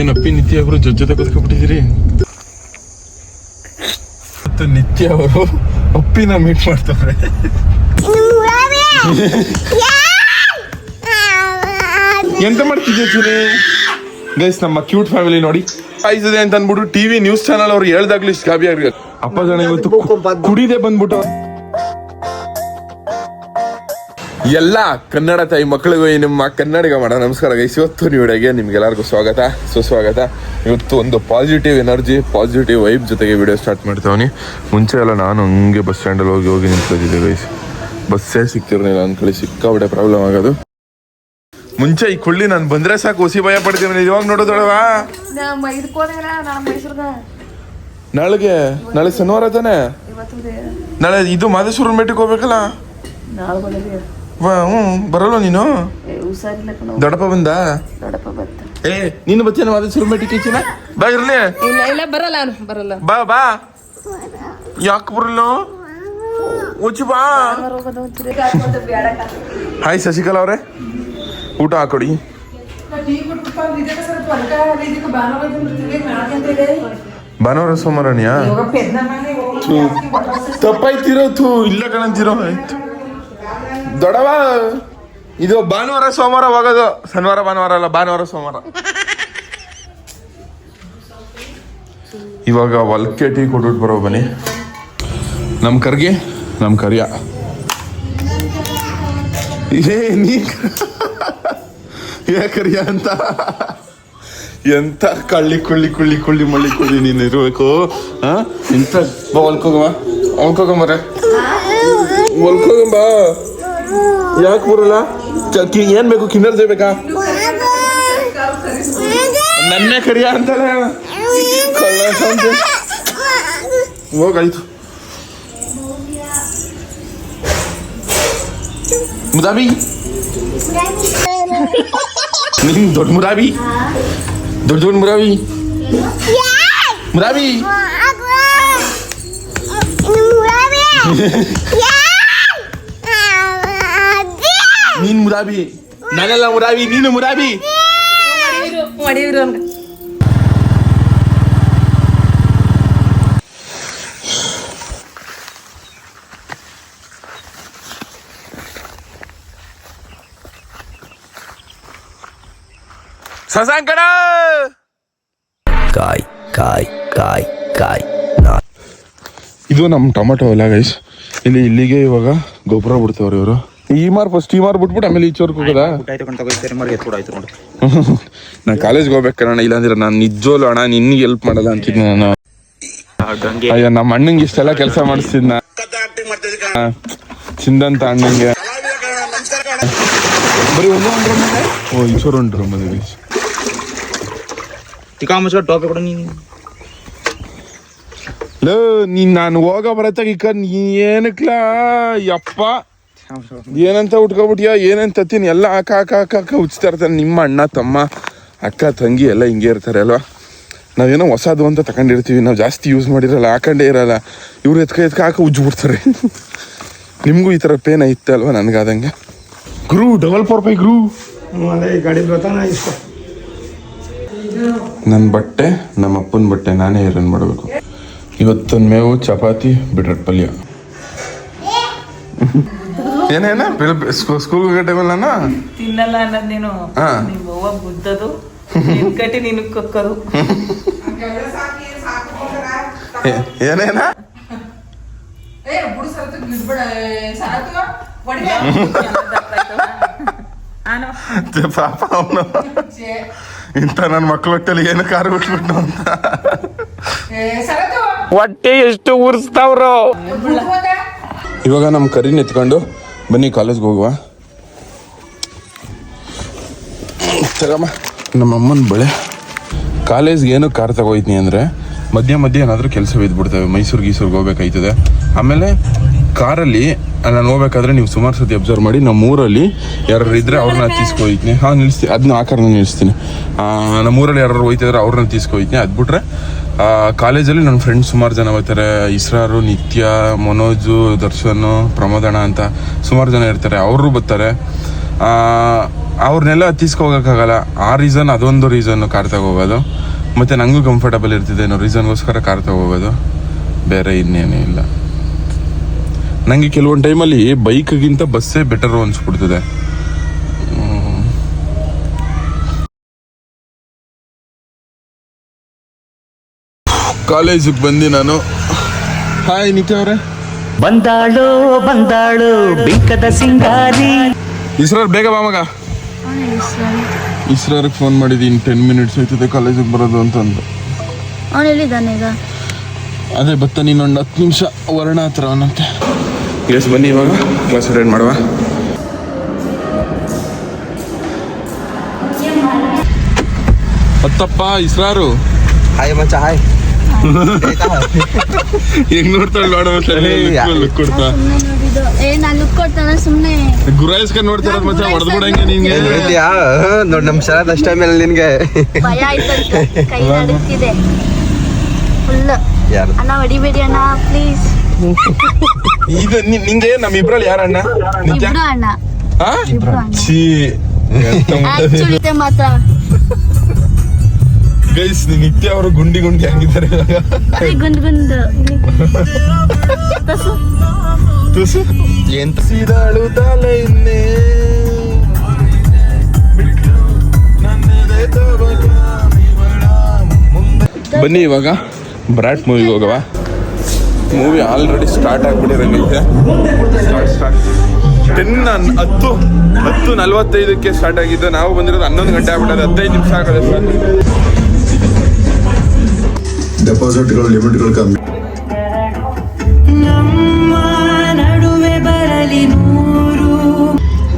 ಏನಪ್ಪಿ ನಿತ್ಯ ಅವರು ಜೊತೆ ಕೂತ್ಕೊಂಡ್ಬಿಟ್ಟಿದ್ದೀರಿ ಮತ್ತು ನಿತ್ಯ ಅವರು ಅಪ್ಪಿನ ಮೀಟ್ ಮಾಡ್ತಾರೆ. ಎಂತ ಮಾಡ್ತಿದ್ದೀರಿ ಗೈಸ್ ನಮ್ಮ ಕ್ಯೂಟ್ ಫ್ಯಾಮಿಲಿ ನೋಡಿ. ಇದೆ ಅಂತ ಅಂದ್ಬಿಟ್ಟು ಟಿವಿ ನ್ಯೂಸ್ ಚಾನಲ್ ಅವ್ರು ಹೇಳ್ದಾಗ್ಲಿ ಗಾಬಿ ಆಗ್ಬೇಕು ಅಪ್ಪ ಜನ ಇವತ್ತು ಕುಡಿದೆ ಬಂದ್ಬಿಟ್ಟು. ಎಲ್ಲ ಕನ್ನಡ ತಾಯಿ ಮಕ್ಕಳಿಗೂ ನಿಮ್ಮ ಕನ್ನಡಿಗ ಮಾಡ. ನಮಸ್ಕಾರ ಗೈಸ್ ಇವತ್ತು ವಿಡಿಯೋಗೆ ನಿಮ್ಗೆಲ್ಲರಿಗೂ ಸ್ವಾಗತ. ಸುಸ್ವಾಗತ. ಇವತ್ತು ಒಂದು ಪಾಸಿಟಿವ್ ಎನರ್ಜಿ ಪಾಸಿಟಿವ್ ವೈಬ್ ಜೊತೆಗೆ ವಿಡಿಯೋ ಸ್ಟಾರ್ಟ್ ಮಾಡ್ತಾವನಿ. ಮುಂಚೆ ಎಲ್ಲ ನಾನು ಹಂಗೆ ಬಸ್ ಸ್ಟ್ಯಾಂಡಲ್ಲಿ ಹೋಗಿ ಹೋಗಿ ನಿಂತಿದ್ದೆ ಗೈಸ್ ಬಸ್ಸೇ ಸಿಕ್ತಿರಲಿಲ್ಲ ಅಂದ್ಕೊಳ್ಳಿ ಸಿಕ್ಕಾಬಿಟ್ಟೆ ಪ್ರಾಬ್ಲಮ್ ಆಗೋದು. ಮುಂಚೆ ಈ ಕುಳ್ಳಿ ನಾನು ಬಂದ್ರೆ ಸಾಕು ಹುಸಿ ಭಯ ಪಡ್ತೀನಿ ಇವಾಗ ನೋಡೋದೊಳವಾ ನಾಳೆಗೆ ನಾಳೆ ಶನಿವಾರ ತಾನೆ? ನಾಳೆ ಇದು ಮಾದೇಶ್ವರ ಮೆಟ್ಟಿಗೆ ಹೋಗ್ಬೇಕಲ್ಲ? ಹ್ಞೂ ಬರಲ್ಲ ನೀನು? ಹುಷಾರಿಲ್ಲ ಬಂದಾ ದೊಡ್ಡಪ್ಪ ಬಂದ? ದೊಡ್ಡಪ್ಪ ಬತ್ತ ಏ ನೀನು ಮಾದೇಶ್ವರನ ಕಿಚನ ಈಚಿನ ಬಾ ಇರ್ಲಿ. ಇಲ್ಲ ಇಲ್ಲ ಬರಲ್ಲ ಬಾ ಬಾ. ಯಾಕೆ ಬರಲ್ಲ? ಉಚ್ಚು ಬಾ. ಹಾಯ್ ಶಶಿಕಲಾ ಅವರೇ. ಊಟ ಹಾಕೊಡಿ. ಭಾನುವಾರ ಸೋಮವಾರನಿಯಾ ತಪ್ಪಾಯ್ತಿರೋ ಥೂ ಇಲ್ಲ ಕಣಂತಿರೋ ಆಯ್ತು. ದೊಡವ. ಇದು ಭಾನುವಾರ ಸೋಮವಾರ ಹೋಗೋದು. ಶನಿವಾರ ಭಾನುವಾರ ಅಲ್ಲ ಭಾನುವಾರ ಸೋಮವಾರ. ಇವಾಗ ಹೊಲ್ಕೆ ಟೀ ಕೊಟ್ಬಿಟ್ಟು ಬರೋ ಬನ್ನಿ. ನಮ್ಮ ಕರ್ಗೆ ನಮ್ಮ ಕರಿಯ. ಏ ನೀ ಏ ಕರಿಯ ಅಂತ. ಎಂತ ಕಳ್ಳಿ ಕುಳ್ಳಿ ಕುಳ್ಳಿ ಕುಳ್ಳಿ ಮಳ್ಳಿ ಕುಳ್ಳಿ ನೀನು ಇರಬೇಕು ಹಾ ಎಂತ ಬಾ ಹೊಲ್ಕೋಗಮ್ಮ ಹೊಲ್ಕೋಗಂಬರ ಹೊಲ್ಕೋಗಂಬ ಯಾಕೆ ಬರಲ್ಲ ಕ- ಕಿ- ಏನ್ ಬೇಕು ಕಿನ್ನರ್ ಬೇಕಾ ನನ್ನೇ ಕರಿಯ ಅಂತಾಳೆ ಕಳ್ಳ ಸಂತೆ ಹೋಗಾಯ್ತು ಮುದಾಬಿ ನಿನ್ ದೊಡ್ಡ ಮುರಾಬಿ ದೊಡ್ಡ ದೊಡ್ಡ ಮುರಾಬಿ ಮುರಾಬಿ ನೀನ್ ಮುರಾಬಿ. ನಾನೆಲ್ಲ ಮುರಾಬಿ ನೀನು ಮುರಾಬಿ. ಮಾಡಿದ್ರು ಅನ್ಕ ಸಸಾಂಕಡ ಕಾಯ್ ಕಾಯ್ ಕಾಯ್ ಕಾಯ್ ಇದು ನಮ್ಮ ಟೊಮೆಟೊ ಅಲ್ಲ ಗೈಸ್ ಇಲ್ಲಿ ಇಲ್ಲಿಗೆ ಇವಾಗ ಗೊಬ್ಬರ ಬಿಡ್ತವ್ರೆ ಇವರು. ಈ ಮಾರ್ ಫಸ್ಟ್ ಈ ಮಾರ್ ಬಿಟ್ಬಿಟ್ಟು ಆಮೇಲೆ ಈಚೆವರೆಗೆ ಹೋಗದ? ನಾನು ಕಾಲೇಜ್ಗೆ ಹೋಗ್ಬೇಕಣ್ಣ ಇಲ್ಲಾಂದ್ರೆ ನಾನು ನಿಜೋಲು ಅಣ್ಣ ನಿನ್ಗೆ ಹೆಲ್ಪ್ ಮಾಡಲ್ಲ ಅಂತಿದ್ದೆ ನಾನು. ಅಯ್ಯೋ ನಮ್ಮ ಅಣ್ಣಂಗೆ ಇಷ್ಟೆಲ್ಲ ಕೆಲಸ ಮಾಡಿಸ್ತಿದ್ನ. ಚಿಂದಂತ ಅಣ್ಣಂಗೆ. ಬರೀ ಒಂದು ಒಂದು ಓ ಈಚೋರ್ ಒಂದು. ತಿಕಾ ಮುಚ್ಕ ಟಾಪಿ ಕೊಡು ನೀನು. ಲೋ ನೀನ್ ನಾನು ಹೋಗ ಬರತ್ತಾಗ ಇಕ್ಕ ನೀ ಏನಕ್ಲಾ ಯಪ್ಪ. ಏನಂತ ಉಟ್ಕೊಬಿಟ್ಯಾ? ಏನಂತ ತತ್ತೀನಿ ಎಲ್ಲ ಹಾಕ ಹಾಕ ಹಾಕ ಹಾಕ ಉಚ್ತಾ ನಿಮ್ಮ ಅಣ್ಣ, ತಮ್ಮ, ಅಕ್ಕ, ತಂಗಿ ಎಲ್ಲ ಹಿಂಗೆ ಇರ್ತಾರೆ ಅಲ್ವಾ? ನಾವೇನೋ ಹೊಸದು ಅಂತ ತಗೊಂಡಿರ್ತೀವಿ. ನಾವು ಜಾಸ್ತಿ ಯೂಸ್ ಮಾಡಿರಲ್ಲ, ಹಾಕೊಂಡೇ ಇರಲ್ಲ. ಇವ್ರು ಎತ್ಕ ಎತ್ಕ ಹಾಕ ಉಜ್ಜಿಬಿಡ್ತಾರೆ ನಿಮಗೂ ಈ ಥರ ಪೇನ್ ಐತೆ ಅಲ್ವಾ ನನಗಾದಂಗೆ? ಗ್ರೂ ಡಬಲ್ ಫೋರ್ ಫೈ ಗ್ರೂ. ಗಾಡಿ ನನ್ನ ಬಟ್ಟೆ, ನಮ್ಮ ಅಪ್ಪನ ಬಟ್ಟೆ ನಾನೇ ಏರನ್ ಮಾಡಬೇಕು. ಇವತ್ತೊಂದು ಮೇವು, ಚಪಾತಿ ಬಿಟ್ರಟ್ ಪಲ್ಯ. ಏನೇನ ಸ್ಕೂಲ್ ಹೋಗೋ ಟೈಮಲ್ಲ ತಿನ್ನಲ್ಲ ಅನ್ನೋದ್ ನೀನು ಹಾ. ನಿಮ್ಮ ಅವ್ವ ಬುದ್ದದು ನಿನ್ ಕಟ್ಟಿ ನೀನು ಕೊಕ್ಕದು ಏನೇನ ನಾನು ಪಾಪ ಅವನು ಇಂಥ ನನ್ನ ಮಕ್ಳ ಹೊಟ್ಟೆಲಿ ಏನು ಕಾರು ಬಿಟ್ಬಿಟ್ಟು ಅಂತ ಹೊಟ್ಟೆ ಎಷ್ಟು ಉರ್ಸ್ತಾವ್ರು ಇವಾಗ ನಮ್ಮ ಕರಿನ ಎತ್ಕೊಂಡು ಬನ್ನಿ ಕಾಲೇಜ್ಗೆ ಹೋಗುವ. ತಗಮ್ಮ ನಮ್ಮ ಅಮ್ಮನ ಬಳೆ. ಕಾಲೇಜ್ಗೆ ಏನು ಕಾರ್ ತಗೋಯ್ತೀನಿ ಅಂದರೆ ಮಧ್ಯ ಮಧ್ಯ ಏನಾದರೂ ಕೆಲಸ ಬಿದ್ದುಬಿಡ್ತವೆ ಮೈಸೂರು ಗೀಸೂರ್ಗೆ ಹೋಗ್ಬೇಕಾಯ್ತದೆ. ಆಮೇಲೆ ಕಾರಲ್ಲಿ ನಾನು ಹೋಗ್ಬೇಕಾದ್ರೆ ನೀವು ಸುಮಾರು ಸತಿ ಅಬ್ಸರ್ವ್ ಮಾಡಿ ನಮ್ಮ ಊರಲ್ಲಿ ಯಾರು ಇದ್ರೆ ಅವ್ರನ್ನ ತೀಸ್ಕೊಯ್ತೀನಿ ಹಾಂ ನಿಲ್ಲಿಸ್ತೀನಿ ಅದನ್ನ ಆ ಕಾರನ್ನ ನಿಲ್ಲಿಸ್ತೀನಿ ನಮ್ಮ ಊರಲ್ಲಿ ಯಾರು ಹೋಯ್ತಿದ್ರೆ ಅವ್ರನ್ನ ತೀಸ್ಕೊಯ್ತೀನಿ ಅದು ಬಿಟ್ರೆ ಕಾಲೇಜಲ್ಲಿ ನನ್ನ ಫ್ರೆಂಡ್ಸ್ ಸುಮಾರು ಜನ ಬರ್ತಾರೆ. ಇಸ್ರಾರು, ನಿತ್ಯ, ಮನೋಜು, ದರ್ಶನ್ ಪ್ರಮೋದಣ ಅಂತ ಸುಮಾರು ಜನ ಇರ್ತಾರೆ. ಅವರು ಬರ್ತಾರೆ. ಅವ್ರನ್ನೆಲ್ಲ ಹತ್ತಿಸ್ಕೋಗೋಕ್ಕಾಗಲ್ಲ ಆ ರೀಸನ್ ಅದೊಂದು ರೀಸನ್ನು ಕಾರ್ ತಗೋಗೋದು ಮತ್ತು ನನಗೂ ಕಂಫರ್ಟಬಲ್ ಇರ್ತಿದೆ ಅನ್ನೋ ರೀಸನ್ಗೋಸ್ಕರ ಕಾರ್ ತಗೋಗೋದು ಬೇರೆ ಇನ್ನೇನೂ ಇಲ್ಲ. ನನಗೆ ಕೆಲವೊಂದು ಟೈಮಲ್ಲಿ ಬೈಕ್ಗಿಂತ ಬಸ್ಸೇ ಬೆಟರು ಅನಿಸ್ಬಿಡ್ತದೆ. ಕಾಲೇಜಿಗೆ ಬಂದಿ ನಾನು. ಹಾಯ್ ನಿತ್ಯ ಅವರೇ. ಬಂದಾಳು ಬಂದಾಳು ಬಿಂಕದ ಸಿಂಗಾರಿ. ಇಸ್ರೋರ್ ಬೇಗ ಬಾ ಮಗ. ಇಸ್ರಾರ್ಗೆ ಫೋನ್ ಮಾಡಿದ್ದೀನಿ ಟೆನ್ ಮಿನಿಟ್ಸ್ ಆಯ್ತದೆ ಕಾಲೇಜಿಗೆ ಬರೋದು ಅಂತಂದು. ಅವನು ಎಲ್ಲಿದ್ದಾನೆ ಈಗ? ಅದೇ ಬತ್ತ ನೀನೊಂದು ಹತ್ತು ನಿಮಿಷ ವರ್ಣ ಹತ್ರ ಅವನಂತೆ. ಎಸ್ ಬನ್ನಿ ಇವಾಗ. ಕ್ಲಾಸ್ ಅಟೆಂಡ್ ಮಾಡುವ. ಹತ್ತಪ್ಪ ಇಸ್ರಾರು ಹಾಯ್ ಮಚ್ಚ ಹಾಯ್ ಹೆಂಗ್ ನೋಡ್ತಾಳೆ ನೋಡ ಲುಕ್ ಕೊಡ್ತಾ? ಏ ನಾನು ಲುಕ್ ಕೊಡ್ತಾನ ಸುಮ್ಮನೆ ಗುರಾಯಿಸ್ಕೊಂಡ್ ನೋಡ್ತಾರ ಮಚ್ಚ ಹೊಡೆದ್ ಬಿಡಂಗೆ ನಿಂಗೆ ನೋಡ್ ನಮ್ ಶರತ್ ಅಷ್ಟ ಮೇಲೆ ನಿನ್ಗೆ. ಭಯ ಕೈ ಫುಲ್ ಯಾರು? ಅಣ್ಣ ಹೊಡಿಬೇಡಿ ಅಣ್ಣ ಪ್ಲೀಸ್ ಇದು ನಿಂಗೆ ನಮ್ ಇಬ್ರಲ್ಲಿ ಇಬ್ರು ಅಣ್ಣ? ಇಬ್ರು ಅಣ್ಣ. ಛೀ ಆಕ್ಚುಲಿ ಮಾತ್ರ. ಗೈಸ್ ನಿತ್ಯ ಅವರು ಗುಂಡಿ ಗುಂಡಿ ಆಗಿದ್ದಾರೆ ತಸು. ಎಂತ ಸಿದಾಳು ತಲೆಯನ್ನೇ ಬನ್ನಿ ಇವಾಗ ಬ್ರಾಟ್ ಮೂವಿಗೆ ಹೋಗವ. ಮೂವಿ ಆಲ್ರೆಡಿ ಸ್ಟಾರ್ಟ್ ಆಗ್ಬಿಟ್ಟಿರಂಗೈತೆ. ಸ್ಟಾರ್ಟ್ ಸ್ಟಾರ್ಟ್ ಟೆನ್ ಹತ್ತು ಹತ್ತು ನಲ್ವತ್ತೈದಕ್ಕೆ ಸ್ಟಾರ್ಟ್ ಆಗಿದ್ದು ನಾವು ಬಂದಿರೋದು ಹನ್ನೊಂದು ಗಂಟೆ ಆಗ್ಬಿಟ್ಟದೆ ಹದಿನೈದು ನಿಮಿಷ ಆಗೋದು ಸರ್ ಡೆಪಾಸಿಟ್ಗಳು ಲಿಮಿಟ್ಗಳು ಕಮ್ಮಿ.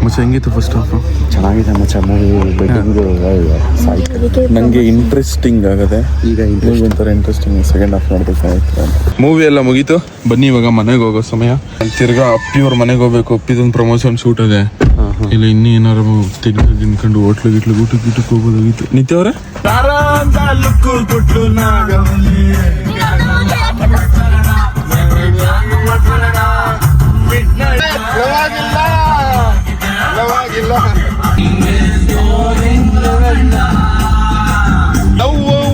ಮತ್ತೆ ಹೆಂಗಿತ್ತು ಫಸ್ಟ್ ಹಾಫ್ ಚೆನ್ನಾಗಿದೆ ಮಚ್ಚ ಮೂವಿ ನನಗೆ ಇಂಟ್ರೆಸ್ಟಿಂಗ್ ಆಗದೆ ಈಗ ಮೂವಿ ಒಂಥರ ಇಂಟ್ರೆಸ್ಟಿಂಗ್ ಸೆಕೆಂಡ್ ಹಾಫ್ ನೋಡ್ಬೇಕಾಯ್ತು ಮೂವಿ ಎಲ್ಲ ಮುಗೀತು? ಬನ್ನಿ ಇವಾಗ ಮನೆಗೆ ಹೋಗೋ ಸಮಯ. ತಿರ್ಗಾ ಅಪ್ಪಿಯವ್ರ ಮನೆಗೆ ಹೋಗ್ಬೇಕು ಅಪ್ಪಿದೊಂದು ಪ್ರಮೋಷನ್ ಶೂಟ್ ಇದೆ ಇಲ್ಲ ಇನ್ನೂ ಏನಾರು ತಿನ್ಕೊಂಡು ತಿನ್ಕೊಂಡು ಹೋಟ್ಲು ಗಿಟ್ಲು ಊಟಕ್ಕೆ ಗಿಟಕ್ಕೆ ಹೋಗೋದಾಗಿತ್ತು. ನಿತ್ಯ ಅವರೇ?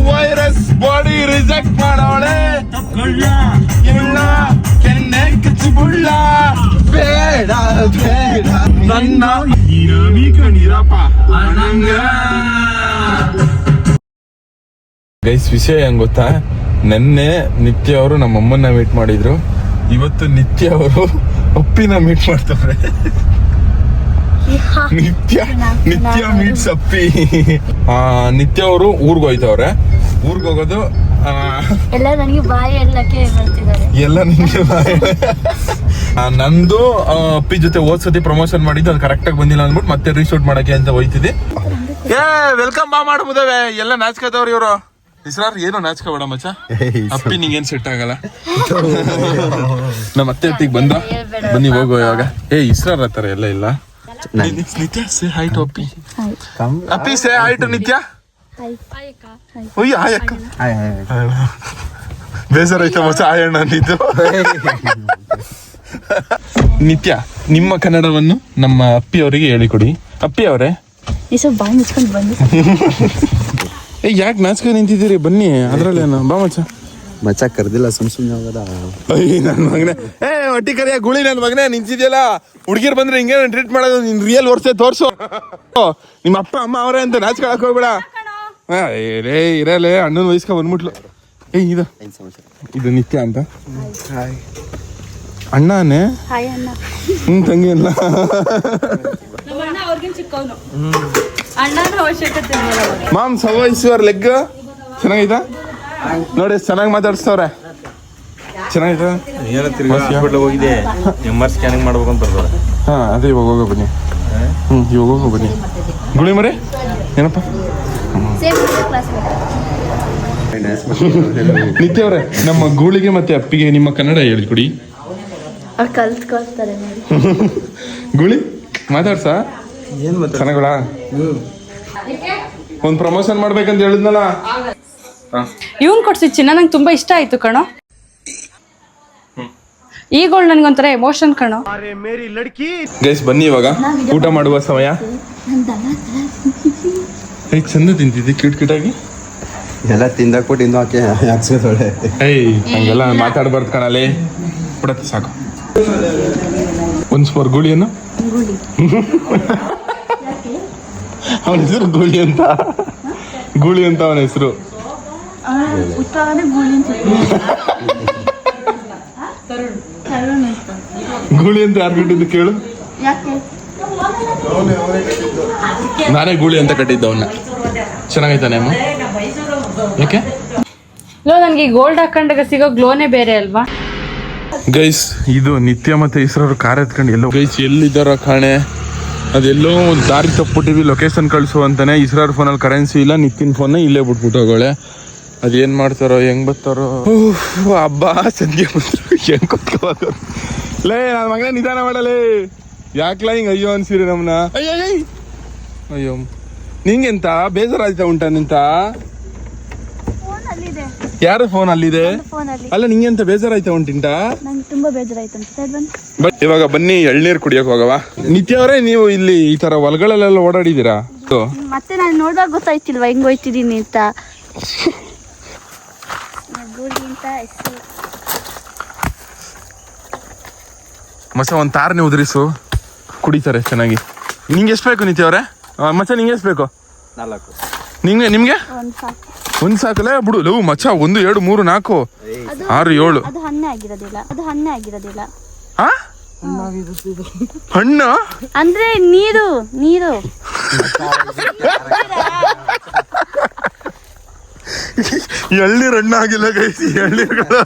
ವೈರಸ್ ಬಾಡಿ ರಿಜೆಕ್ಟ್ ಮಾಡವಳೆ ಇಲ್ಲ ಕೆನ್ನೆ ಕಚ್ಚಿಬುಳ್ಳ ಬೇಡ ಬೇಡ ನನ್ನ ಕಣೀರಪ್ಪ ಗೈಸ್ ವಿಷಯ ಹೆಂಗ್ ಗೊತ್ತಾ? ನಿನ್ನೆ ನಿತ್ಯ ಅವರು ನಮ್ಮ ಅಮ್ಮನ್ನ ಮೀಟ್ ಮಾಡಿದ್ರು. ಇವತ್ತು ನಿತ್ಯ ಅವರು ಅಪ್ಪಿನ ಮೀಟ್ ಮಾಡ್ತಾರೆ. ನಿತ್ಯ ನಿತ್ಯ ಮೀಟ್ಸ್ ಅಪ್ಪಿ. ಆ, ನಿತ್ಯ ಅವರು ಊರ್ಗ್ ಹೋಯ್ತವ್ರೆ. ಊರ್ಗ್ ಹೋಗೋದು ಎಲ್ಲ ನನಗೆ ಬಾಯಿ ಎಲ್ಲಕ್ಕೆ ಬರ್ತಿದ್ದಾರೆ ಎಲ್ಲ ನಿಂಗೆ ಆ, ನಂದು ಅಪ್ಪಿ ಜೊತೆ ಹೋದ್ ಸತಿ ಪ್ರಮೋಷನ್ ಮಾಡಿದ್ದು ಅದು ಕರೆಕ್ಟ್ ಆಗಿ ಬಂದಿಲ್ಲ ಅಂದ್ಬಿಟ್ಟು ಮತ್ತೆ ರೀಶೂಟ್ ಮಾಡಕ್ಕೆ ಅಂತ ಹೋಯ್ತಿದ್ದೆ. ಏ ವೆಲ್ಕಮ್ ಬಾ ಮಾಡ್ಬೋದವೆ ಎಲ್ಲ ನಾಚ್ಕೋತವ್ರಿ ಇವರು. ಇಸ್ರಾರ್ ಏನು ನಾಚ್ಕೋಬೇಡ ಮಚ್ಚ? ಅಪ್ಪಿ ನಿಂಗೇನ್ ಸೆಟ್ ಆಗಲ್ಲ? ನಮ್ಮ ಅತ್ತೆ ಅತ್ತಿಗೆ ಬಂದ? ಬನ್ನಿ ಹೋಗೋ ಇವಾಗ. ಏ ಇಸ್ರಾರ್ ಆತರ ಎಲ್ಲ ಇಲ್ಲ. ನಿತ್ಯ ಸೇ ಹೈ ಟು ಅಪ್ಪಿ. ಅಪ್ಪಿ ಸೇ ಹೈ ಟು ನಿತ್ಯ. ಒಯ್ಯ ಹಾಯ್ ಅಕ್ಕ. ಬೇಜಾರಾಯ್ತ ಮಚ್ಚ ಆಯಣ್ಣ ಅಂದಿದ್ದು ನಿತ್ಯ ನಿಮ್ಮ ಕನ್ನಡವನ್ನು ನಮ್ಮ ಅಪ್ಪಿ ಅವರಿಗೆ ಹೇಳಿಕೊಡಿ. ಅಪ್ಪಿ ಅವರೇ. ಈ ಸ್ವಲ್ಪ ಬಾಯಿ ಮುಚ್ಕೊಂಡು ಬಂದು ಏ ಯಾಕೆ ನಾಚ್ಕೊಂಡು ನಿಂತಿದ್ದೀರಿ? ಬನ್ನಿ ಅದ್ರಲ್ಲೇನು ಬಾ ಮಚ್ಚ. ಮಚ್ಚ ಕರೆದಿಲ್ಲ ಸುಮ್ ಸುಮ್ನೆ ಹೋಗದ? ಅಯ್ಯ ನನ್ನ ಮಗನೇ. ಏ ಹೊಟ್ಟಿ ಕರಿಯ ಗುಳಿ ನನ್ನ ಮಗನೇ ನಿಂತಿದ್ಯಲ್ಲ? ಹುಡುಗಿರ್ ಬಂದ್ರೆ ಹಿಂಗೆ ಟ್ರೀಟ್ ಮಾಡೋದು? ನಿನ್ ರಿಯಲ್ ವರ್ಷ ತೋರ್ಸು. ನಿಮ್ಮ ಅಪ್ಪ ಅಮ್ಮ ಅವರೇ ಅಂತ ನಾಚ್ಕೊಳಕ್ ಹೋಗ್ಬೇಡ. ಹಾ, ಏ ರೇ ಇರಲೇ ಅಣ್ಣನ ವಯಸ್ಕ ಬಂದ್ಬಿಟ್ಲು. ಏ ಇದು. ಇದು ನಿತ್ಯ ಅಂತ. ಅಣ್ಣನೇ? ಹಾಯ್ ಅಣ್ಣ. ಹ್ಮ್ ತಂಗಿ ಅಲ್ಲ? ಮಾಮ್ ಸವೈಸುವರ್ ಲೆಗ್ ಚೆನ್ನಾಗೈತಾ ನೋಡಿ ಚೆನ್ನಾಗಿ ಮಾತಾಡ್ಸ್ತವ್ರೆ. ಚೆನ್ನಾಗೈತಾ ಹಾಸ್ಪಿಟ್ಲ್ ಹೋಗಿದೆ. ಎಂ ಆರ್ ಸ್ಕ್ಯಾನಿಂಗ್ ಮಾಡ್ಬೇಕು ಅಂತ ಬರ್ತಾರೆ. ಹಾ ಅದೇ ಇವಾಗ ಹೋಗೋ ಬನ್ನಿ. ಹ್ಞೂ ಇವಾಗ ಹೋಗೋ ಬನ್ನಿ. ಗುಳಿ ಮರೆ? ಏನಪ್ಪ? ನಿತ್ಯ ಅವ್ರೆ ನಮ್ಮ ಗೂಳಿಗೆ ಮತ್ತೆ ಅಪ್ಪಿಗೆ ನಿಮ್ಮ ಕನ್ನಡ ಹೇಳ್ಕೊಡಿ ನೋಡಿ. ಗುಳಿ ಮಾತಾಡ್ಸ? ಚೆನ್ನಾಗಳ ಒಂದ್ ಪ್ರಮೋಷನ್ ಮಾಡ್ಬೇಕಂತ ಹೇಳಿದ್ನಲ್ಲ? ಇವನ್ ಕೊಡ್ಸಿ ಚಿನ್ನ ನಂಗೆ ತುಂಬಾ ಇಷ್ಟ ಆಯ್ತು ಕಣೋ. ಈಗಳು ನನ್ಗೊಂಥರ ಎಮೋಷನ್ ಕಣೋ. ಗೈಸ್ ಬನ್ನಿ ಇವಾಗ. ಊಟ ಮಾಡುವ ಸಮಯ. ಏ ಚಂದ ತಿಂತಿದ್ದೆ ಕಿಟ್ ಕಿಟಾಗಿ ಆಗಿ. ಎಲ್ಲ ತಿಂದಾಕ್ಬಿಟ್ಟು ಇನ್ನೂ ಆಕೆ ಹಾಕ್ಸೋದೊಳೆ. ಏಯ್ ಹಂಗೆಲ್ಲ ಮಾತಾಡ್ಬಾರ್ದು ಕಣಲೆ. ಬಿಡತ್ತೆ ಸಾಕು. ಒಂದ್ ಸ್ಪರ್ ಗೂಳಿಯನ್ನು ಅವನ ಹೆಸರು ಗೂಳಿ ಅಂತ. ಗೂಳಿ ಅಂತ ಅವನ ಹೆಸರು. ಉತ್ತರನೇ ಗೂಳಿ ಅಂತ ಯಾರು ಕಟ್ಟಿದ್ದು ಕೇಳು. ಯಾಕೆ? ನಾನೇ ಗೂಳಿ ಅಂತ ಕಟ್ಟಿದ್ದ ಅವನ್ನ. ಚೆನ್ನಾಗೈತಾನೆ ಅಮ್ಮ. ಯಾಕೆ? ಲೋ ನನಗೆ ಗೋಲ್ಡ್ ಹಾಕೊಂಡಾಗ ಸಿಗೋ ಗ್ಲೋನೇ ಬೇರೆ ಅಲ್ವಾ? ಗೈಸ್ ಇದು ನಿತ್ಯ ಮತ್ತೆ ಇಸ್ರೋರು ಕಾರ್ ಎತ್ಕೊಂಡು ಎಲ್ಲೋ ಗೈಸ್ ಎಲ್ಲಿದ್ದಾರೋ ಕಾಣೆ. ಅದೆಲ್ಲೋ ಒಂದು ದಾರಿ ತಪ್ಪಿಟ್ಟಿವಿ ಲೊಕೇಶನ್ ಕಳಿಸು ಅಂತಾನೆ ಇಸ್ರಾರ್ ಫೋನಲ್ಲಿ ಕರೆನ್ಸಿ ಇಲ್ಲ ನಿತ್ತಿನ ಫೋನ್ ಇಲ್ಲೇ ಬಿಟ್ಬಿಟ್ಟು ಹೋಗೋಳೆ ಅದೇನ್ ಮಾಡ್ತಾರೋ ಹೆಂಗ್ ಬರ್ತಾರೋ. ಹಬ್ಬ ಸಂಜೆ ಬಂದ್ರು. ಹೆಂಗ್ ಕೂತ್ಕೋಬೇಕು ಲೇ ನನ್ನ ಮಗನ ನಿಧಾನ ಮಾಡಲೇ. ಯಾಕೆ ಹಿಂಗ್ ಅಯ್ಯೋ ಅನ್ಸಿರಿ ನಮ್ನ? ಅಯ್ಯೋ ಅಯ್ಯೋ. ನಿಂಗೆಂತ? ಬೇಜಾರಾಯ್ತಾ ಉಂಟ ನಿಂತ? ಯಾರ ಫೋನ್ ಅಲ್ಲಿ ಇದೆ ಅಲ್ಲ ನಿಂಗೆ ಅಂತ ಬೇಜಾರಾಯ್ತಾ ಉಂಟಿಂಟ ನಂಗೆ ತುಂಬಾ ಬೇಜಾರಾಯ್ತು ಅಂತ. ಸೈಡ್ ಬಂದು ಬಟ್ ಇವಾಗ ಬನ್ನಿ ಎಳ್ನೀರ್ ಕುಡಿಯಕ್ ಹೋಗವ. ನಿತ್ಯ ಅವರೇ ನೀವು ಇಲ್ಲಿ ಈ ತರ ಹೊಲಗಳಲ್ಲೆಲ್ಲ ಓಡಾಡಿದೀರಾ? ಸೊ, ಮತ್ತೆ ನಾನು ನೋಡುವಾಗ ಗೊತ್ತಾಯ್ತಿಲ್ವಾ ಹೆಂಗ್ ಹೋಯ್ತಿದ್ದೀನಿ ಅಂತ? ಗೂಳಿಗಿಂತ ಹೆಸರು ಮಚ್ಚ ಒಂದ್ ತಾರನೆ ಉದುರಿಸು. ಕುಡಿತಾರೆ ಚೆನ್ನಾಗಿ. ನಿಂಗೆ ಎಷ್ಟು ಬೇಕು ನಿತ್ಯ ಅವರೇ? ಮಸ ನಿಂಗೆ ಎಷ್ಟು ಬೇಕು? ನಾಲ್ಕು. ನಿಂಗೆ ನಿಮ್ಗೆ? ಒಂದು ಸಾಕು. ಒಂದ್ ಸಾಕಲ್ಲ? ಬಿಡು. ಲವ್ ಮಚ್ಚ ಒಂದು ಎರಡು ಮೂರು ನಾಲ್ಕು. ಆರು ಏಳು. ಅದು ಹಣ್ಣೆ ಆಗಿರೋದಿಲ್ಲ. ಅದು ಹಣ್ಣೆ ಆಗಿರೋದಿಲ್ಲ. ಆ? ಹಣ್ಣು? ಅಂದ್ರೆ ನೀರು ನೀರು. ಎಳ್ನೀರ್ ಹಣ್ಣು ಆಗಿಲ್ಲ ಗೈಸಿ ಎಳ್ನೀರುಗಳು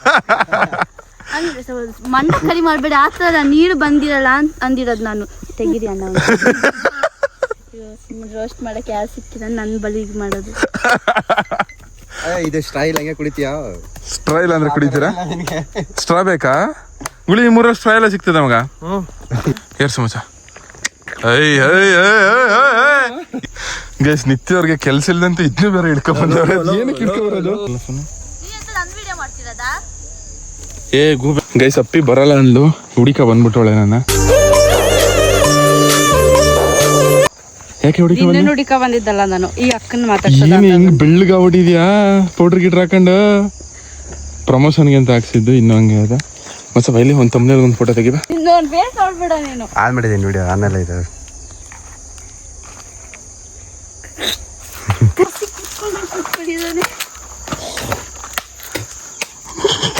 ಮಣ್ಣ ಕರಿ ಮಾಡ್ಬೇಡಿ. ಆ ಥರ ನೀರು ಬಂದಿರಲ್ಲ ಅಂತ ಅಂದಿರೋದು ನಾನು. ತೆಗಿರಿ ಅಣ್ಣ ರೋಸ್ಟ್ ಮಾಡಕ್ಕೆ ಯಾರು ಸಿಕ್ಕಿರ ನನ್ನ ಬಲಿ ಮಾಡೋದು. ಇದು ಸ್ಟೈಲ್ ಹಂಗೆ ಕುಡಿತೀಯಾ? ಸ್ಟ್ರೈಲ್ ಅಂದ್ರೆ ಕುಡಿತೀರಾ? ಸ್ಟ್ರಾ ಬೇಕಾ? ಗುಳಿ ಮೂರ ಸ್ಟ್ರಾ ಎಲ್ಲ ಸಿಗ್ತದೆ ಮಗ ಏರ್ ಮಚ್ಚ ಅಯ್ಯ ಗೈಸ್ ನಿತ್ಯ ಅವ್ರಿಗೆ ಕೆಲ್ಸ ಇಲ್ದಂತೆ ಇದನ್ನು ಬೇರೆ ಹಿಡ್ಕೊಂಡ್ ಬಂದವ್ರೆ. ಏನಕ್ಕೆ ಹಿಡ್ಕೊಂಡ್ ಬರೋದು? ನನ್ನ ವಿಡಿಯೋ ಮಾಡ್ತಿರೋದಾ? ಏ ಗೂಬೆ. ಗೈಸ್ ಅಪ್ಪಿ ಬರಲ್ಲ ಅಂದ್ಲು ಹುಡಿಕ ಬಂದ್ಬಿಟ್ಟವಳೆ ನನ್ನ. ಯಾಕೆ ಹುಡಿಕ ನಿನ್ನೆ ನುಡಿಕ ಬಂದಿದ್ದಲ್ಲ ನಾನು. ಈ ಅಕ್ಕನ ಮಾತಾಡ್ಸೋದ ಏನು ಹಿಂಗ್ ಬೆಳ್ಳಗ ಹೊಡಿದ್ಯಾ? ಪೌಡ್ರ್ ಗಿಡ್ರ್ ಹಾಕೊಂಡು? ಪ್ರಮೋಷನ್ಗೆ ಅಂತ ಹಾಕ್ಸಿದ್ದು ಇನ್ನೂ ಹಂಗೆ ಅದ. ಮತ್ತೆ ಬೈಲಿ ಒಂದು ತಮ್ಮನೇಲಿ ಒಂದು ಫೋಟೋ ತೆಗಿಬ? ಇನ್ನೊಂದು ಬೇಸ್ ನೋಡ್ಬೇಡ ನೀನು. ಆನ್ ಮಾಡಿದ್ದೀನಿ ವಿಡಿಯೋ ಆನೆಲ್ಲ ಇದೆ.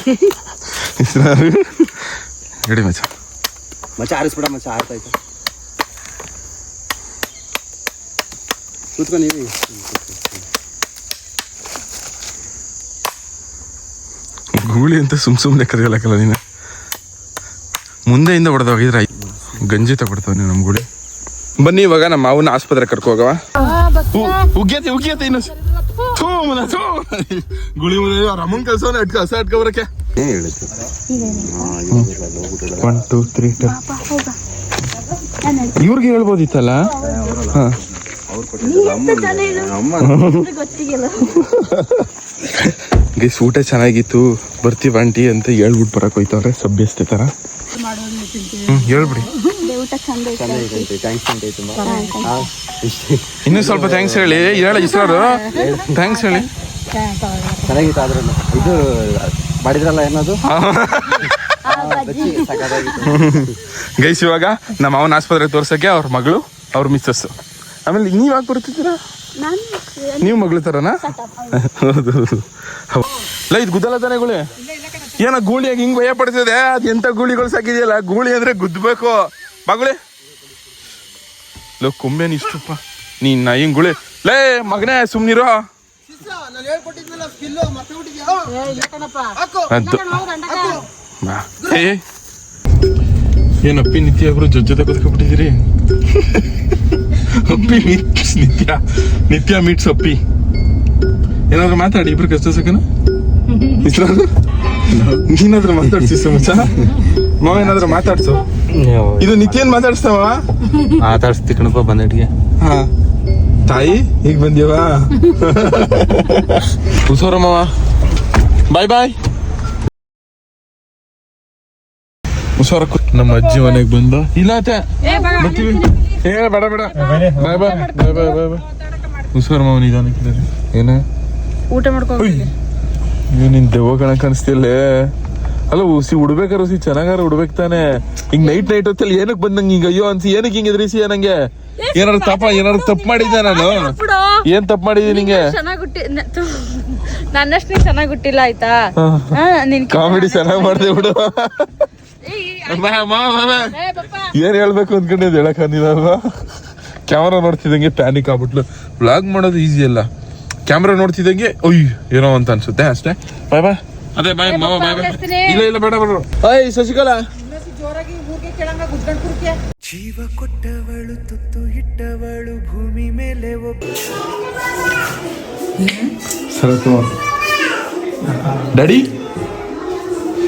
ಹೆಸರು ರೆಡಿ ಮಚ್ಚ. ಮಚ್ಚ ಆರಿಸ್ಬಿಡ ಮಚ್ಚ ಆರ್ತಾಯ್ತು ಕೂತ್ಕೊ ನೀವು ಗೂಳಿ ಅಂತ ಸುಮ್ ಸುಮ್ಮನೆ ಕರೆಯಲಕ್ಕಲ್ಲ ನೀನು? ಮುಂದೆಯಿಂದ ಹೊಡೆದ ಹೋಗಿದ್ರೆ ಗಂಜಿ ತಗೊಡ್ತಾವ ನೀವು ನಮ್ಮ ಗೂಳಿ. ಬನ್ನಿ ಇವಾಗ ನಮ್ಮ ಮಾವನ ಆಸ್ಪತ್ರೆ ಕರ್ಕೊ ಹೋಗವ. ಉಗ್ಯತೆ ಉಗ್ಯತೆ ಇನ್ನು. ಗುಳಿ ಮುಂದೆ ಅವ್ರ ಅಮ್ಮನ ಕಲ್ಸೋನ ಅಟ್ಕ ಹಸ ಅಟ್ಕ ಬರಕ್ಕೆ. ಏನು ಹೇಳಿದ್ದು ಒನ್ ಟೂ ತ್ರೀ ಟು ಇವ್ರಿಗೆ ಹೇಳ್ಬೋದಿತ್ತಲ್ಲ? ಹಾ. ಗೈಸ್ ಊಟ ಚೆನ್ನಾಗಿತ್ತು. ಬರ್ತೀವಿ ಆಂಟಿ ಅಂತ ಹೇಳ್ಬಿಟ್ಟು ಬರಕ್ ಹೋಯ್ತವ್ರೆ. ಸಭ್ಯಸ್ತೆ ತರ. ಹೇಳ್ಬಿಡಿ. ಇನ್ನೂ ಸ್ವಲ್ಪ ಥ್ಯಾಂಕ್ಸ್ ಹೇಳಿ. ಹೇಳ ಇಸ್ರಾರು ಥ್ಯಾಂಕ್ಸ್ ಹೇಳಿ. ಚೆನ್ನಾಗಿತ್ತು ಆದ್ರೂ. ಇದು ಮಾಡಿದ್ರಲ್ಲ ಏನದು? ಗೈಸ್ ಇವಾಗ ನಮ್ಮ ಅವನ ಆಸ್ಪತ್ರೆಗೆ ತೋರ್ಸಕ್ಕೆ ಅವ್ರ ಮಗಳು ಅವ್ರ ಮಿಸ್ಸಸ್ ಆಮೇಲೆ ನೀವು ಯಾಕೆ ಬರ್ತಿದ್ದೀರಾ? ನೀವು ಮಗಳು ಥರನಾ ಹೌದು ಇಲ್ಲ ಇದು ಗುದ್ದಲ ತಾನೆ ಗುಳಿ ಏನೋ ಗೂಳಿಯಾಗಿ ಹಿಂಗೆ ಭಯ ಪಡ್ತಿದೆ? ಅದು ಎಂತ ಗೂಳಿಗಳು ಸಾಕಿದೆಯಲ್ಲ? ಗೂಳಿ ಅಂದ್ರೆ ಗುದ್ದಬೇಕು ಮಗಳೇ. ಲೋ ಕೊಂಬೇನು ಇಷ್ಟಪ್ಪ. ನೀನ್ ನಾ ಹಿಂಗ್ ಗುಳಿ. ಲೇ ಮಗನೇ ಸುಮ್ನಿರೋ. ಏನಪ್ಪಿ ನಿತ್ಯ ಅವರು ಜೊತೆ ಜೊತೆ ಕೂತ್ಕೊಂಡ್ಬಿಟ್ಟಿದ್ದೀರಿ ಅಪ್ಪಿ ಮೀಟ್ಸ್ ನಿತ್ಯ ನಿತ್ಯ ಮೀಟ್ಸ್ ಅಪ್ಪಿ ಏನಾದ್ರು ಮಾತಾಡಿ ಇಬ್ರು ಕಷ್ಟ ಸಕನ ನೀನಾದ್ರೂ ಮಾತಾಡ್ಸಿ ಸಮಚ ಮಾವ ಏನಾದ್ರು ಮಾತಾಡ್ಸು. ಇದು ನಿತ್ಯನ್ ಮಾತಾಡ್ಸ್ತಾವ ಮಾತಾಡ್ಸ್ತಿ ಕಣಪ್ಪ ಬಂದಡಿಗೆ ಹಾ. ತಾಯಿ ಈಗ ಬಂದ್ಯವಾ? ಹುಷಾರ ಮಾವ. ಬಾಯ್ ಬಾಯ್. ಹುಷಾರ ನಮ್ಮ ಅಜ್ಜಿ ಮನೆಗೆ ಬಂದು. ಇಲ್ಲ ಬರ್ತೀವಿ. ಏ ಬೇಡ ಬೇಡ. ಬಾಯ್ ಬಾಯ್ ಬಾಯ್ ಬಾಯ್ ಬಾಯ್ ಬಾಯ್. ಹುಷಾರ್ ಮಾವ ನಿಧಾನಕ್ಕೆ ಏನ? ಊಟ ಮಾಡ್ಕೊಂಡು ನೀವು ನಿನ್ ದೆವ್ವ ಕಣಕ್ ಅನ್ಸ್ತಿಲ್ಲ ಅಲ್ಲ ಉಸಿ ಉಡ್ಬೇಕಾರೆ ಉಸಿ ಚೆನ್ನಾಗಾರ ಉಡ್ಬೇಕು ತಾನೆ. ಹಿಂಗ್ ನೈಟ್ ನೈಟ್ ಹೊತ್ತಲ್ಲಿ ಏನಕ್ ಬಂದಂಗ ಹಿಂಗ? ಅಯ್ಯೋ ಅನ್ಸಿ ಏನಕ್ಕೆ ಹಿಂಗಿದ್ರಿ ಎದ್ರಿಸಿ ನಂಗೆ? ಏನಾರು ತಪ್ಪ ಏನಾರು ತಪ್ಪು ಮಾಡಿದ್ದೆ ನಾನು? ಏನ್ ತಪ್ಪು ಮಾಡಿದೀನಿ ನಿಂಗೆ ನನ್ನಷ್ಟು ಚೆನ್ನಾಗಿ ಹುಟ್ಟಿಲ್ಲ ಆಯ್ತಾ? ಕಾಮಿಡಿ ಚೆನ್ನಾಗಿ ಮಾಡ್ದೆ ಬಿಡು. ಏನ್ ಹೇಳ್ಬೇಕು ಅನ್ಕೊಂಡಿದ್ದೆ ಹೇಳಕ್ ಅಂದಿಲ್ಲ ಕ್ಯಾಮ್ರಾ ನೋಡ್ತಿದ್ದಂಗೆ ಪ್ಯಾನಿಕ್ ಆಗ್ಬಿಟ್ಲು. ವ್ಲಾಗ್ ಮಾಡೋದು ಈಸಿ ಅಲ್ಲ. ಕ್ಯಾಮ್ರಾ ನೋಡ್ತಿದ್ದಂಗೆ ಒಯ್ ಏನೋ ಅಂತ ಅನ್ಸುತ್ತೆ ಅಷ್ಟೇ? ಬಾಯ್ ಬಾಯ್ ಅದೇ ಬಾಯ್ ಮಾವ ಬಾಯ್ ಬಾಯ್ ಇಲ್ಲ ಇಲ್ಲ ಬೇಡ ಬೇಡ ಓಯ್ ಶಶಿಕಲಾ. ಡ್ಯಾಡಿ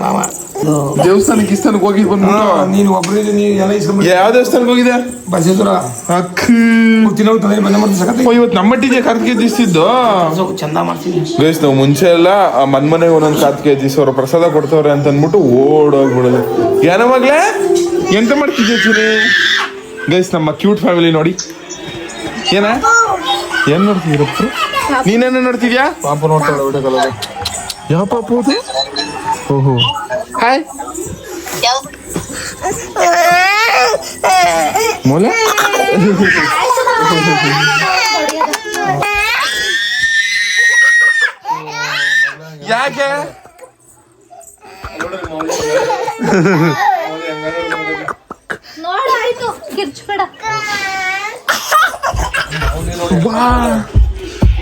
ಮಾವ. ದೇವಸ್ಥಾನಕ್ಕೆ ಇಸ್ತಾನಕ್ಕೆ ಹೋಗಿ ಬಂದ್ಬಿಟ್ಟು? ನೀನು ಒಬ್ಬರಿಗೆ ನೀನು ಎಲ್ಲ ಇಸ್ಕೊಂಡ್ ಯಾವ ದೇವಸ್ಥಾನಕ್ಕೆ ಹೋಗಿದೆ ಬಸೇಶ್ವರ ಅಕ್ಕ. ಕೂತಿನ ತಲೆ ಬಂದ ಮಾಡ್ತೀನಿ ಸಕತ್ ಇವತ್ತು ನಮ್ಮ ಮಟ್ಟಿಗೆ ಕಾರ್ತಿಕೆ ದಿಸ್ತಿದ್ದು ಚಂದ ಮಾಡ್ತೀನಿ ಗೈಸ್ ನಾವು ಮುಂಚೆ ಎಲ್ಲ ಮನ್ಮನೆ ಮನ್ ಮನೆಗೆ ಒಂದೊಂದು ಕಾರ್ತಿಕೆ ದಿವಸ ಪ್ರಸಾದ ಕೊಡ್ತವ್ರೆ ಅಂತ ಅಂದ್ಬಿಟ್ಟು ಓಡೋಗ್ಬಿಡೋದು. ಏನೋ ಮಗ್ಲೇ ಎಂತ ಮಾಡ್ತಿದ್ದೆ ಚೂರಿ? ಗೈಸ್ ನಮ್ಮ ಕ್ಯೂಟ್ ಫ್ಯಾಮಿಲಿ ನೋಡಿ. ಏನ? ಏನ್ ನೋಡ್ತಿದ್ದೀರಪ್ಪ ನೀನೇನ ನೋಡ್ತಿದ್ಯಾ? ಪಾಪ ನೋಡ್ತಾಳೆ ಯಾವ ಪಾಪ ಅದು ಓಹೋ ಹಾಯ್ ಮೊಲ ಯಾಕೆ ನೋಡಾಯ್ತು ಕಿರ್ಚ್ಬೇಡ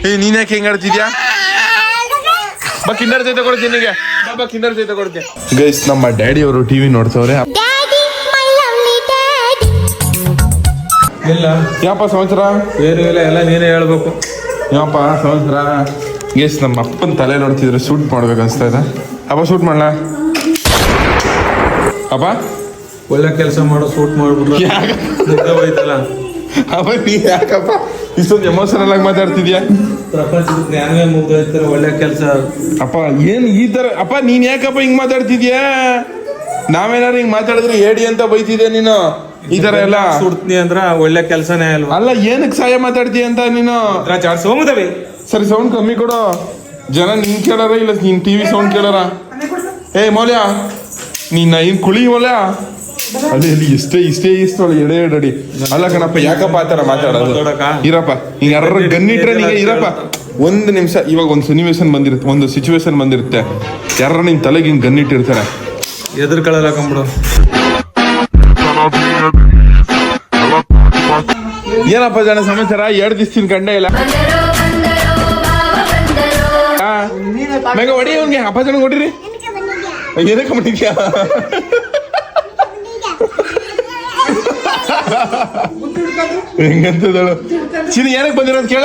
ಏ ನೀನ್ ಯಾಕೆ ಹೆಂಗ್ ಆಡ್ತಿದ್ಯಾ ಬಾ ಕಿಂಡರ್ ಜೊತೆ ಕೊಡ್ತೀನಿ ನಿನಗೆ ಬಾ, ಬಾ ಕಿಂಡರ್ ಜೊತೆ ಕೊಡ್ತೀನಿ ಗೈಸ್ ನಮ್ಮ ಡ್ಯಾಡಿ ಅವರು ಟಿವಿ ನೋಡ್ತವ್ರೆ. ಇಲ್ಲ ಯಾಪ ಸಂವತ್ಸರ ಏನು ಇಲ್ಲ ಎಲ್ಲ ನೀನೇ ಹೇಳ್ಬೇಕು. ಯಾಪ ಸಂವತ್ಸರ ಗೈಸ್ ನಮ್ಮ ಅಪ್ಪನ ತಲೆ ನೋಡ್ತಿದ್ರೆ ಶೂಟ್ ಮಾಡ್ಬೇಕು ಅನ್ಸ್ತಾ ಇದೆ. ಅಪ್ಪ ಶೂಟ್ ಮಾಡ್ಲಾ? ಅಪ್ಪ? ಒಳ್ಳೆ ಕೆಲಸ ಮಾಡೋ ಶೂಟ್ ಮಾಡ್ಬಿಟ್ರು ಮುಗ್ದೆ ಹೋಯ್ತಲ್ಲ. ಅಪ್ಪ ನೀ ಯಾಕಪ್ಪ? ಇಷ್ಟೊಂದು ಎಮೋಷನಲ್ ಆಗಿ ಮಾತಾಡ್ತಿದ್ಯಾ? ಪ್ರಪಂಚದ ಜ್ಞಾನವೇ ಮುಗ್ದೋಯ್ತಾರೆ ಒಳ್ಳೆ ಕೆಲಸ. ಅಪ್ಪ ಏನು ಈ ತರ ಅಪ್ಪ ನೀನ್ ಯಾಕಪ್ಪ ಹಿಂಗ್ ಮಾತಾಡ್ತಿದ್ಯಾ? ನಾವೇನಾರು ಹಿಂಗ್ ಮಾತಾಡಿದ್ರೆ ಹೇಳಿ ಅಂತ ಬೈತಿದ್ಯಾ ನೀನು? ಈ ತರ ಎಲ್ಲ ಸುಡ್ತೀನಿ ಅಂದ್ರ ಒಳ್ಳೆ ಕೆಲಸನೇ ಅಲ್ವಾ? ಅಲ್ಲ ಏನಕ್ಕೆ ಸಹಾಯ ಮಾತಾಡ್ತೀಯ ಅಂತ ನೀನು? ಸೋಮದವಿ. ಸರಿ ಸೌಂಡ್ ಕಮ್ಮಿ ಕೊಡು. ಜನ ನಿನ್ ಕೇಳಾರ ಇಲ್ಲ ನಿನ್ ಟಿವಿ ಸೌಂಡ್ ಕೇಳಾರ? ಏ ಮೌಲ್ಯ ನೀನ್ ಹಿಂಗ್ ಕುಳಿ ಮೌಲ್ಯ? ಅಲ್ಲಿ ಅಲ್ಲಿ ಇಷ್ಟೇ ಇಷ್ಟೇ ಇಷ್ಟು ಎಡೆ ಎಡಡಿ ಅಲ್ಲ ಕಣಪ್ಪ ಯಾಕಪ್ಪ ಆ ಥರ ಮಾತಾಡೋದು? ಇರಪ್ಪ ಹಿಂಗ ಯಾರು ಗನ್ನಿಟ್ರೆ ನೀಗೆ ಇರಪ್ಪ. ಒಂದು ನಿಮಿಷ ಇವಾಗ ಒಂದು ಸನ್ನಿವೇಶನ್ ಬಂದಿರುತ್ತೆ ಒಂದು ಸಿಚುವೇಶನ್ ಬಂದಿರುತ್ತೆ. ಯಾರ ನಿನ್ ತಲೆಗೆ ಹಿಂಗ್ ಗನ್ನಿಟ್ಟಿರ್ತಾರೆ ಎದುರುಗಳೆಲ್ಲ ಕಂಬಿಡು ಏನಪ್ಪ ಜನ ಸಮಾಚಾರ? ಎರಡು ದಿವಸದಿಂದ ಕಂಡೇ ಇಲ್ಲ. ಆ, ಮೆಗ ಹೊಡಿ ಅವ್ನಿಗೆ ಅಪ್ಪ ಜನ ಹೊಡಿರಿ ಏನಕ್ಕೆ ಬಂದಿದ್ಯಾ ಹೆಂಗಂತದಳು? ಚಿನ್ನ ಏನಕ್ಕೆ ಬಂದಿರೋದು ಕೇಳ.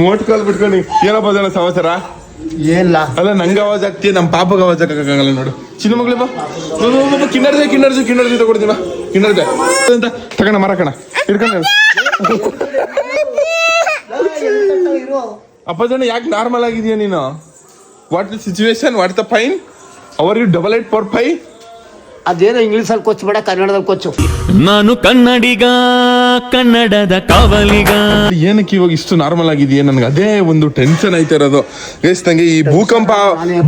ಮೋಟ್ ಕಾಲ್ ಬಿಟ್ಕೊಂಡು ಏನಪ್ಪ ಜನ ಸಮಾಚಾರ? ಏನಿಲ್ಲ. ಅಲ್ಲ ನಂಗೆ ಅವಾಜ್ ಆಗ್ತೀಯ? ನಮ್ಮ ಪಾಪಗೆ ಅವಾಜ್ ಆಗಕ್ಕಾಗಲ್ಲ ನೋಡು. ಚಿನ್ನ ಮಗಳಿ ಬಾ. ಕಿನ್ನರ್ದೆ ಕಿನ್ನರ್ದು ಕಿನ್ನರ್ದು ಬಾ, ಕಿನ್ನರ್ಜೆ ಕಿನ್ನರ್ಜೆ ಕಿನ್ನರ್ಜೆ ತಗೊಡ್ತೀನಿ ಬಾ. ಕಿನ್ನರ್ಜೆ ಅಂತ ತಗೋಣ ಮರಕಣ. ಹಿಡ್ಕೊಂಡು ಅಪ್ಪ ಜನ ಯಾಕೆ ನಾರ್ಮಲ್ ಆಗಿದೆಯಾ ನೀನು? What the situation what the fine our you double eight four five ಅದೇನೋ ಇಂಗ್ಲೀಷಲ್ಲಿ ಕೊಚ್ಚಬೇಡ ಕನ್ನಡದಲ್ಲಿ ಕೊಚ್ಚು. ನಾನು ಕನ್ನಡಿಗ ಕನ್ನಡದ ಕಾವಲಿಗ. ಏನಕ್ಕೆ ಇವಾಗ ಇಷ್ಟು ನಾರ್ಮಲ್ ಆಗಿದೆಯಾ ನನಗೆ ಅದೇ ಒಂದು ಟೆನ್ಷನ್ ಐತೆ ಇರೋದು. ಗೈಸ್ ನಂಗೆ ಈ ಭೂಕಂಪ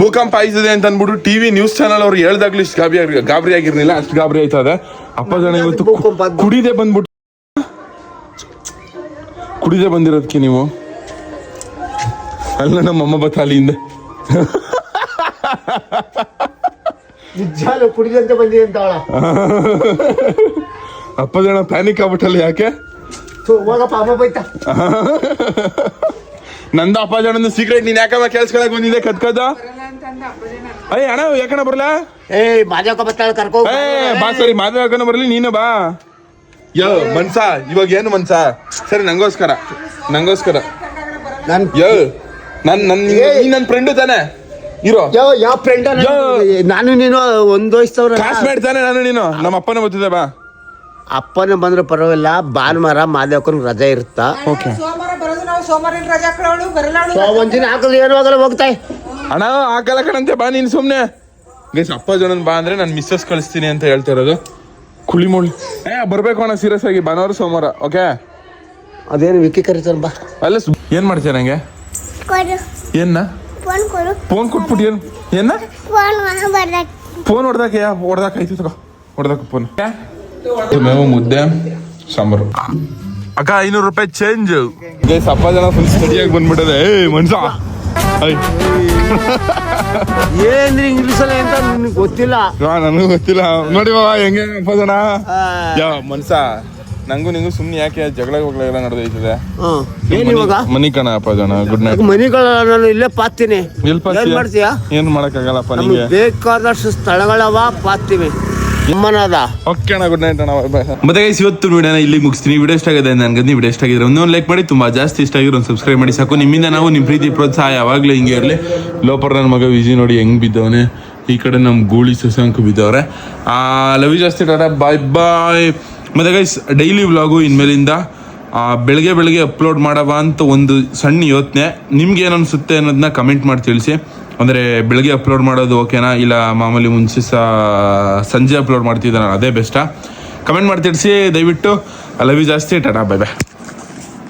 ಭೂಕಂಪ ಆಯ್ತದೆ ಅಂತ ಅಂದ್ಬಿಟ್ಟು ಟಿವಿ ನ್ಯೂಸ್ ಚಾನಲ್ ಅವ್ರು ಹೇಳ್ದಾಗ್ಲೂ ಇಷ್ಟು ಗಾಬರಿ ಆಗಿ ಗಾಬರಿ ಆಗಿರ್ಲಿಲ್ಲ ಅಷ್ಟು ಗಾಬರಿ ಆಯ್ತದೆ ಅಪ್ಪ ಜನ ಇವತ್ತು ಕುಡಿದೆ ಕುಡಿದೇ ಬಂದ್ಬಿಟ್ಟು ಕುಡಿದೇ ಬಂದಿರೋದಕ್ಕೆ ನೀವು? ಅಲ್ಲ ನಮ್ಮ ಅಮ್ಮ ಬತ್ತ ಅಲ್ಲಿಂದ ನಿಜಾಲು ಕುಡಿದಂತೆ ಬಂದಿದೆ ಅಂತ ಅವಳ. ಅಪ್ಪ ಜನ ಪ್ಯಾನಿಕ್ ಆಗ್ಬಿಟ್ಟಲ್ಲ ಯಾಕೆ? ಹೋಗಪ್ಪ ಅಮ್ಮ ಬೈತಾ. ನಂದ ಅಪ್ಪ ಜನ ಸೀಕ್ರೆಟ್ ನೀನ್ ಯಾಕಮ್ಮ ಕೇಳಿಸ್ಕೊಳಕ್ ಬಂದಿದೆ ಕತ್ಕದ ಅಯ್ಯ ಅಣ್ಣ ಯಾಕಣ್ಣ ಬರ್ಲ? ಏ ಮಾದೇವಕ್ಕ ಬರ್ತಾಳ ಕರ್ಕೋ ಏ ಬಾ ಸರಿ ಬರಲಿ ಬರ್ಲಿ ನೀನು ಬಾ. ಯೋ ಮನ್ಸ ಇವಾಗ ಏನು ಮನ್ಸ? ಸರಿ ನಂಗೋಸ್ಕರ ನಂಗೋಸ್ಕರ. ನನ್ ಯೋ ನನ್ ನನ್ ನೀನ್ ನನ್ ಫ್ರೆಂಡು ತಾನೆ? ಇರೋ. ಯಾವ ಯಾವ ಫ್ರೆಂಡ್. ನಾನು ನೀನು ಒಂದ್ ವಯಸ್ಸವ್ರ ಕ್ಲಾಸ್ಮೇಟ್ ತಾನೆ ನಾನು ನೀನು. ನಮ್ಮ ಅಪ್ಪನೇ ಗೊತ್ತಿದೆ ಬಾ. ಅಪ್ಪನೇ ಬಂದ್ರೆ ಪರವಾಗಿಲ್ಲ ಭಾನುವಾರ ಮಾದೇವಕ್ಕನ ರಜೆ ಇರುತ್ತಾ? ಓಕೆ ಸೋಮವಾರ ಬರೋದು ನಾವು ಸೋಮವಾರ ರಜಾ ಹಾಕೊಳ್ಳೋಳು ಬರಲ್ಲ ಸೊ ಒಂದಿನ ಹಾಕಿದ್ರೆ ಏನು ಆಗಲ್ಲ ಹೋಗ್ತಾಯಿ ಅಣ್ಣ ಹಾಕಲ್ಲ ಕಣಂತೆ ಬಾ ನೀನು ಸುಮ್ಮನೆ ಗೈಸ್ ಅಪ್ಪ ಜನ ಬಾ ಅಂದ್ರೆ ನಾನು ಮಿಸ್ಸಸ್ ಕಳಿಸ್ತೀನಿ ಅಂತ ಹೇಳ್ತಾ ಇರೋದು. ಕುಳಿಮುಳಿ ಏ ಬರ್ಬೇಕು ಅಣ್ಣ ಸೀರಿಯಸ್ ಆಗಿ. ಭಾನುವಾರ ಸೋಮವಾರ ಓಕೆ ಅದೇನು ವಿಕ್ಕಿ ಕರಿತಾರ ಬಾ. ಅಲ್ಲ ಏನ್ ಮಾಡ್ತೀಯ ನಂಗೆ? ಏನ್ನ? ಫೋನ್ ಕೊಡು. ಫೋನ್ ಕೊಟ್ಬಿಟ್ಟು ಏನು? ಏನ? ಫೋನ್ ಹೊಡ್ದಾಕೆ. ಫೋನ್ ಹೊಡ್ದಾಕ ಯಾ? ಹೊಡ್ದಾಕ ಆಯ್ತು ತಗೋ. ಹೊಡ್ದಾಕ ಫೋನ್ ಮೇವು ಮುದ್ದೆ ಸಾಂಬಾರು. ಅಕ್ಕ ಐನೂರು ರೂಪಾಯಿ ಚೇಂಜ್ ಗೈಸ್ ಸಪ್ಪ ಜನ ಫುಲ್ ಸ್ಟಡಿಯಾಗಿ ಬಂದ್ಬಿಟ್ಟದೆ. ಏ ಮನ್ಸ ಐ. ಏನ್ರಿ ಇಂಗ್ಲಿಷ್ ಅಲ್ಲಿ ಅಂತ ನಿನ್ಗೆ ಗೊತ್ತಿಲ್ಲ. ಯಾ, ನನಗೂ ಗೊತ್ತಿಲ್ಲ. ನೋಡಿ ಬಾಬಾ ಹೆಂಗೆ ಅಪ್ಪ ಜನ? ಯಾ ಮನ್ಸ ನಂಗೂ ನಿಂಗೂ ಸುಮ್ಮನೆ ಯಾಕೆ ಜಗಳ ಎಲ್ಲ ನಡೆದೈತದೆ ಹ್ಮ್. ಏನ್ ಇವಾಗ? ಮನಿ ಕಣ ಅಪ್ಪ ಜನ ಗುಡ್ ನೈಟ್ ಮನಿ ನಾನು ಇಲ್ಲೇ ಪಾತ್ತೀನಿ. ಪಾತ್ತಿ ಏನ್ ಮಾಡ್ತೀಯಾ? ಏನ್ ಮಾಡಕ್ಕಾಗಲ್ಲಪ್ಪ ನಮ್ಗೆ ನಿಂಗೆ? ಬೇಕಾದಷ್ಟು ಸ್ಥಳಗಳವ ಪಾತ್ತೀವಿ. ನಿಮ್ಮನದ ಓಕೆ ಅಣ್ಣ ಗುಡ್ ನೈಟ್ ಅಣ್ಣ bye. ಮತ್ತೆ ಗೈಸ್ ಇವತ್ತು ವಿಡಿಯೋನ ಇಲ್ಲಿ ಮುಗಿಸ್ತೀನಿ. ವಿಡಿಯೋ ಇಷ್ಟ ಆಗಿದೆ ನನಗೆ ನೀವು ವಿಡಿಯೋ ಇಷ್ಟ ಆಗಿದ್ರೆ ಒಂದೊಂದು ಲೈಕ್ ಮಾಡಿ. ತುಂಬಾ ಜಾಸ್ತಿ ಇಷ್ಟ ಆಗಿರೋ ಒಂದು ಸಬ್ಸ್ಕ್ರೈಬ್ ಮಾಡಿ. ಸಾಕು. ನಿಮ್ಮಿಂದ ನಾವು ನಿಮ್ಮ ಪ್ರೀತಿ ಪ್ರೋತ್ಸಾಹ ಯಾವಾಗಲೂ ಹಿಂಗೆ ಇರಲಿ. ಲೋಪರ್ ನನ್ನ ಮಗ ವಿಜಿ ನೋಡಿ ಹೆಂಗ್ ಬಿದ್ದವನೆ. ಈ ಕಡೆ ನಮ್ಮ ಗೂಳಿ ಸಸ್ಯಾಂಕು ಬಿದ್ದವ್ರೆ. ಲವ್ ಜಾಸ್ತಿ ಟಾಟಾ. ಬಾಯ್ ಬಾಯ್ ಮತ್ತೆ ಗೈಸ್ ಡೈಲಿ ವ್ಲಾಗು ಇನ್ಮೇಲಿಂದ ಬೆಳಗ್ಗೆ ಬೆಳಗ್ಗೆ ಅಪ್ಲೋಡ್ ಮಾಡವ ಅಂತ ಒಂದು ಸಣ್ಣ ಯೋಚನೆ. ನಿಮ್ಗೆ ಏನು ಅನಿಸುತ್ತೆ ಅನ್ನೋದನ್ನ ಕಮೆಂಟ್ ಮಾಡಿ ತಿಳಿಸಿ. ಅಂದರೆ ಬೆಳಗ್ಗೆ ಅಪ್ಲೋಡ್ ಮಾಡೋದು ಓಕೆನಾ ಇಲ್ಲ ಮಾಮೂಲಿ ಮುಂಚೆ ಸಂಜೆ ಅಪ್ಲೋಡ್ ಮಾಡ್ತಿದ್ದಾನ ಅದೇ ಬೆಸ್ಟಾ ಕಮೆಂಟ್ ಮಾಡಿ ತಿಳಿಸಿ, ದಯವಿಟ್ಟು. ಲವ್ ಯು ಜಾಸ್ತಿ, ಟಾಟಾ ಬೈ ಬಾಯ್